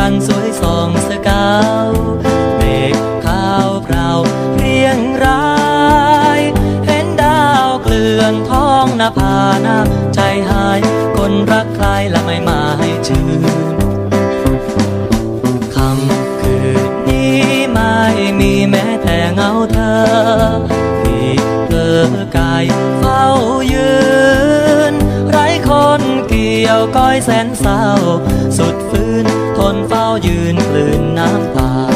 รันสวยสองสกาวเมฆขาวเปล่าเรียงราย เห็นดาวเกลื่อนท้องนาผานาใจหาย คนรักใครละไม่มาให้ชื่นคำคืนนี้ไม่มีแม้แต่เงาเธอที่เธอกายเฝ้ายืน ไร้คนเกี่ยวก้อยแสนเศร้าสุดฟื้น กลืนน้ำตา